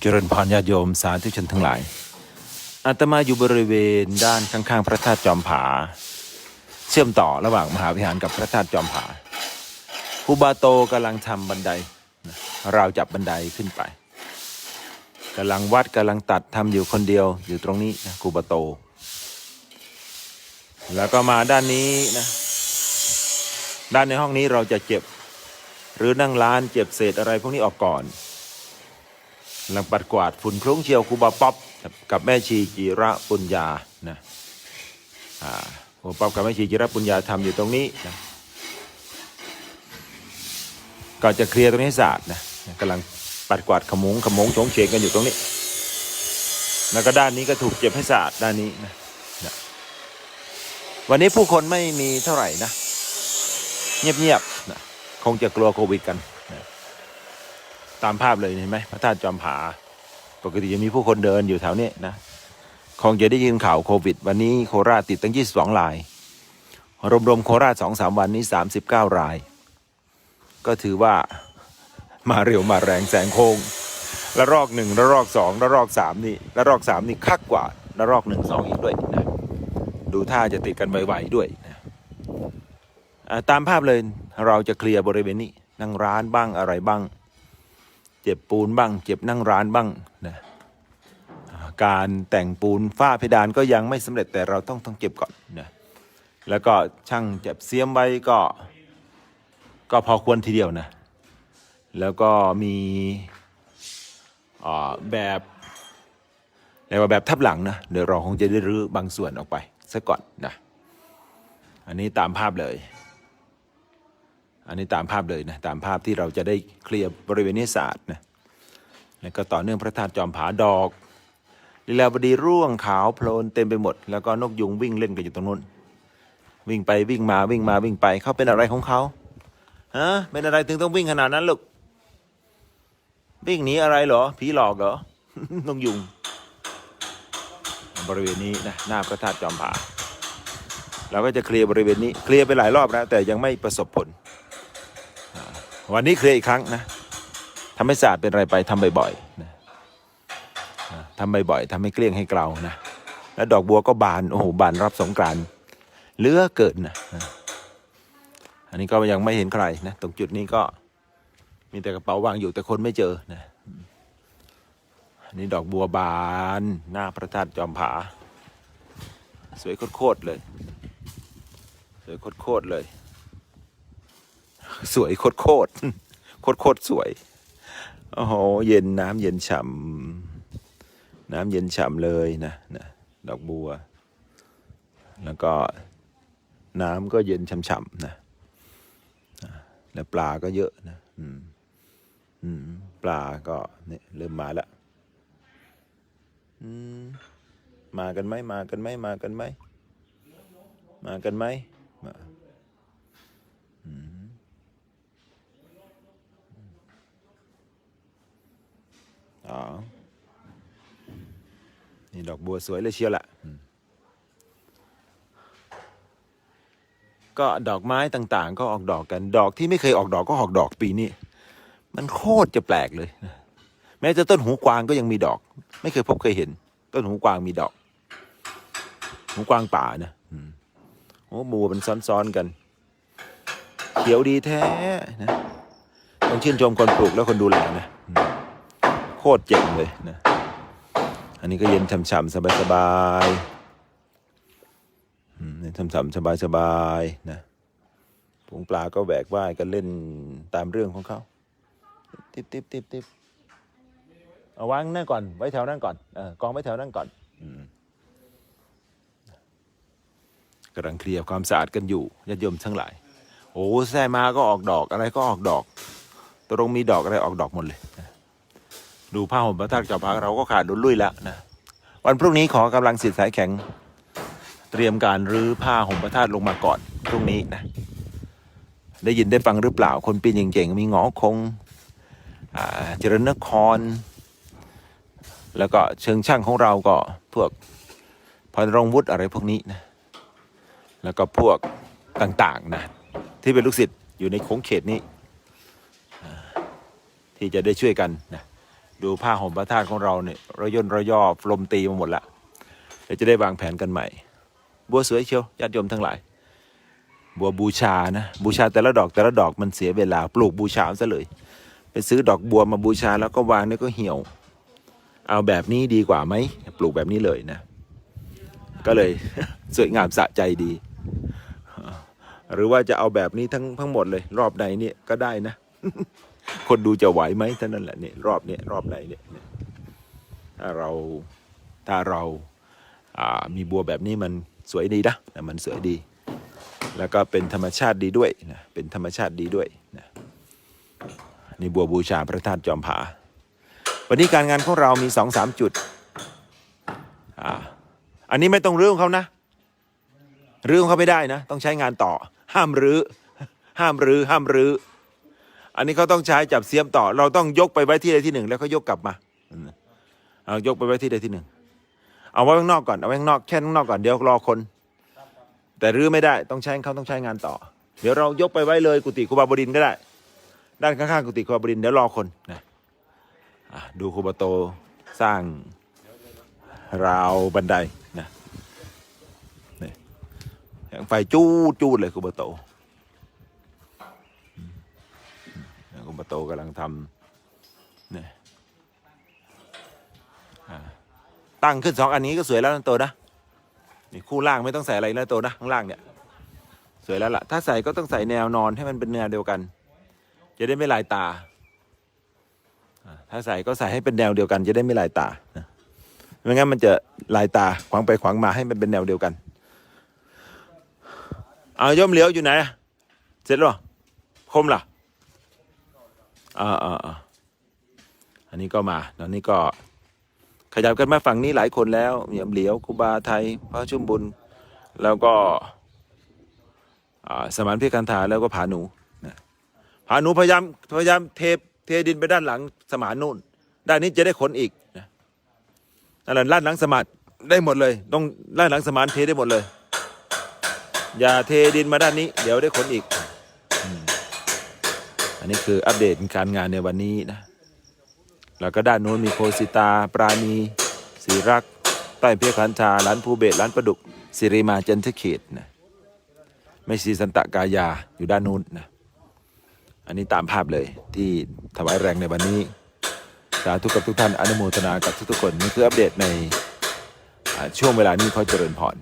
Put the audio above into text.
เจริญพรญาติโยมสาธุชนทั้งหลาย อาตมาอยู่บริเวณด้านข้างๆ พระธาตุจอมผา เชื่อมต่อระหว่างมหาวิหารกับพระธาตุจอมผาครูบาโตกำลังทำบันไดนะราจับบันไดขึ้นไปกำลังวัดกำลังตัดทำอยู่คนเดียวอยู่ตรงนี้นะครูบาโต แล้วก็มาด้านนี้นะด้านในห้องนี้เราจะเก็บ หรือนั่งร้านเก็บเศษอะไรพวกนี้ออกก่อน ลังปัดกวาดฝุ่นคลุ้งเชียวครูบาป๊อปกับแม่ชีจิระปุญญานะอ่าครูป๊อปกับแม่ชีจิระปุญญาทำอยู่ตรงนี้นะก็จะเคลียร์ตรงนี้ให้สะอาดนะกำลังปัดกวาดขมุงขมงชงเฉงกันอยู่ตรงนี้ แล้วก็ด้านนี้ก็ถูกเก็บให้สะอาดด้านนี้นะนะวันนี้ผู้คนไม่มีเท่าไหร่นะ เงียบๆนะคงจะกลัวโควิดกัน ตามภาพเลยเห็นไหมพระธาตุจอมผา ปกติจะมีผู้คนเดินอยู่แถวนี้นะคงจะได้ยินข่าวโควิด วันนี้โคราชติดตั้ง 22 ราย รวมๆโคราช2-3วันนี้ 39 ราย ก็ถือว่ามาเร็วมาแรงแสงโค้งละรอกหนึ่งละรอกสองละรอกสามนี่ละรอกสามนี่คักกว่าละรอกหนึ่งสองอีกด้วยนะดูท่าจะติดกันไวๆด้วยนะตามภาพเลยเราจะเคลียร์บริเวณนี้นั่งร้านบ้างอะไรบ้าง เจ็บปูนบ้าง เจ็บนั่งร้านบ้างนะการแต่งปูนฝ้าเพดานก็ยังไม่สำเร็จแต่เราต้องต้องเก็บก่อนนะแล้วก็ช่างเจ็บเสียมไว้ก็ ก็พอควรทีเดียวนะ แล้วก็มีอ่าแบบเรียกว่าแบบทับหลังนะเดี๋ยวเราคงจะได้รื้อบางส่วนออกไปซะก่อนนะอันนี้ตามภาพเลย อันนี้ตามภาพเลยนะตามภาพที่เราจะได้เคลียร์บริเวณนี้สะอาดนะแล้วก็ต่อเนื่องพระธาตุจอมผาดอกลีลาวดีร่วงขาวโพลนเต็มไปหมด แล้วก็นกยุงวิ่งเล่นกันอยู่ตรงนู้นวิ่งไปวิ่งมาวิ่งมาวิ่งไปเขาเป็นอะไรของเขาฮะเป็นอะไรถึงต้องวิ่งขนาดนั้นลูกวิ่งหนีอะไรเหรอ ผีหลอกเหรอนกยุง บริเวณนี้นะหน้าพระธาตุจอมผาเราก็จะเคลียร์บริเวณนี้เคลียร์ไปหลายรอบแล้วแต่ยังไม่ประสบผล วันนี้เคลียร์อีกครั้งนะทำให้สะอาดเป็นไรไปทำบ่อยๆนะทำบ่อยๆทำให้เกลี้ยงให้เกลานะแล้วดอกบัวก็บานโอ้โหบานรับสงกรานเลือเกินนะอันนี้ก็ยังไม่เห็นใครนะตรงจุดนี้ก็มีแต่กระเป๋าวางอยู่แต่คนไม่เจอนะอันนี้ดอกบัวบานหน้าพระธาตุจอมผา สวยโคตรเลย สวยโคตรเลย สวยโคตรๆโคตรสวย โอ้โห เย็นน้ำเย็นฉ่ำน้ำเย็นฉ่ำเลยนะนะดอกบัว แล้วก็น้ำก็เย็นฉ่ำๆนะนะแล้วปลาก็เยอะนะอืมอืมปลาก็เนี่ยเริ่มมาแล้วอืมมากันไหมมากันไหมมากันไหมมากันไหมมาอืมอ๋อ นี่ดอกบัวสวยเลยเชียวละอืมก็ดอกไม้ต่างๆ ก็ออกดอกกัน ดอกที่ไม่เคยออกดอกก็ออกดอกปีนี้ มันโคตรจะแปลกเลยนะแม้จะต้นหูกวางก็ยังมีดอก ไม่เคยพบเคยเห็น ต้นหูกวางมีดอก หูกวางป่านะอืมโอ้บัวมันซ้อนๆกัน เขียวดีแท้นะต้องชื่นชมคนปลูกและคนดูแลนะโคตรเจ๋งเลยนะ อันนี้ก็เย็นฉ่ำๆสบายๆเย็นฉ่ำๆสบายๆนะผงปลาก็แหวกว่ายกันเล่นตามเรื่องของเขาติ๊บติ๊บติ๊บติ๊บเอาวางนั่นก่อน ไว้แถวนั่นก่อนเออกองไว้แถวนั่นก่อนกำลังเคลียร์ความสะอาดกันอยู่ญาติโยมทั้งหลาย โอ้แซ่มาก็ออกดอกอะไรก็ออกดอก ตรงมีดอกอะไรออกดอกหมดเลย ดูผ้าห่มพระธาตุเจ้าพระเราก็ขาดดุลลุยแล้วนะวันพรุ่งนี้ขอกำลังสิทธิ์สายแข็ง เตรียมการรื้อผ้าห่มพระธาตุลงมาก่อนพรุ่งนี้นะได้ยินได้ฟังหรือเปล่าคนปีนเก่งๆมีงอคงอเจริญนคร แล้วก็เชิงช่างของเราก็พวกพรรงวุฒิอะไรพวกนี้นะแล้วก็พวกต่างๆนะที่เป็นลูกศิษย์อยู่ในโค้งเขตนี้ที่จะได้ช่วยกันนะ ดูผ้าห่มพระธาตุของเราเนี่ยระย่นระย่อลมตีมาหมดละเดี๋ยวจะได้วางแผนกันใหม่ บัวสวยเชียวญาติโยมทั้งหลาย บัวบูชานะ บูชาแต่ละดอกแต่ละดอกมันเสียเวลา ปลูกบูชาซะเลย ไปซื้อดอกบัวมาบูชาแล้วก็วางนี่ก็เหี่ยว เอาแบบนี้ดีกว่าไหมปลูกแบบนี้เลยนะ ก็เลยสวยงามสะใจดี หรือว่าจะเอาแบบนี้ทั้งทั้งหมดเลย รอบใดนี่ก็ได้นะ คนดูจะไหวไหมเท่านั้นแหละเนี่ยรอบเนี่ยรอบใดเนี่ยเนี่ยถ้าเราถ้าเราามีบัวแบบนี้มันสวยดีนะนะมันสวยดี แล้วก็เป็นธรรมชาติดีด้วยนะเป็นธรรมชาติดีด้วยนะนี่บัวบูชาพระธาตุจอมผา วันนี้การงานของเรามีสองสามจุดอ่าอันนี้ไม่ต้องรื้อของเขานะรื้อของเขาไม่ได้นะ ต้องใช้งานต่อ ห้ามรื้อห้ามรื้อห้ามรื้อ อันนี้เขาต้องใช้จับเสียมต่อ เราต้องยกไปไว้ที่ใดที่หนึ่ง แล้วก็ยกกลับมาเอายกไปไว้ที่ใดที่หนึ่ง เอาไว้ข้างนอกก่อน เอาไว้ข้างนอกแค่ข้างนอกก่อนเดี๋ยวรอคน แต่รื้อไม่ได้ต้องใช้เขาต้องใช้งานต่อ เดี๋ยวเรายกไปไว้เลยกุฏิครูบาบดินก็ได้ ด้านข้างๆกุฏิครูบาบดินเดี๋ยวรอคนนะดูครูบาโตสร้างราวบันไดนะไฟจูดจูดเลยคุณปะโตอืมอืม คุณปโตกำลังทำเนี่ยตั้งขึ้นสองอันนี้ก็สวยแล้วนะโตนะนี่คู่ล่างไม่ต้องใส่อะไรแล้วโตนะข้างล่างเนี่ย สวยแล้วล่ะ ถ้าใส่ก็ต้องใส่แนวนอนให้มันเป็นแนวเดียวกัน จะได้ไม่ลายตาถ้าใส่ก็ใส่ให้เป็นแนวเดียวกัน จะได้ไม่ลายตาไม่งั้นมันจะลายตาขวางไปขวางมาให้มันเป็นแนวเดียวกัน เอาย่อมเหลียวอยู่ไหน เสร็จหรอคมล่ะ อ่าอ่าอันนี้ก็มาตอนนี้ก็ขยับกันมาฝั่งนี้หลายคนแล้วย่อมเหลียวครูบาไทยพระชุ่มบุญ แล้วก็สมานเพียกันธาแล้วก็ผาหนูผาหนูพยายามพยายามเทเทดินไปด้านหลังสมานนู่น ด้านนี้จะได้ขนอีกนะนั่นแหละด้านหลังสมานได้หมดเลย ต้องด้านหลังสมานเทได้หมดเลย อย่าเทดินมาด้านนี้ เดี๋ยวได้ขนอีก นนี้คืออัปเดตการงานในวันนี้นะ แล้วก็ด้านโน้นมีโคสิตา ปราณีสีรัก ใต้เพียคันธาร้านภูเบศร้านประดุกสิริมาจันทเขตนะไม่สีสันตะกายาอยู่ด้านนู้นนะ อันนี้ตามภาพเลยที่ถวายแรงในวันนี้ สาธุกับทุกท่านอนุโมทนากับทุกๆคนนี่คืออัปเดตในช่วงเวลานี้ขอเจริญพร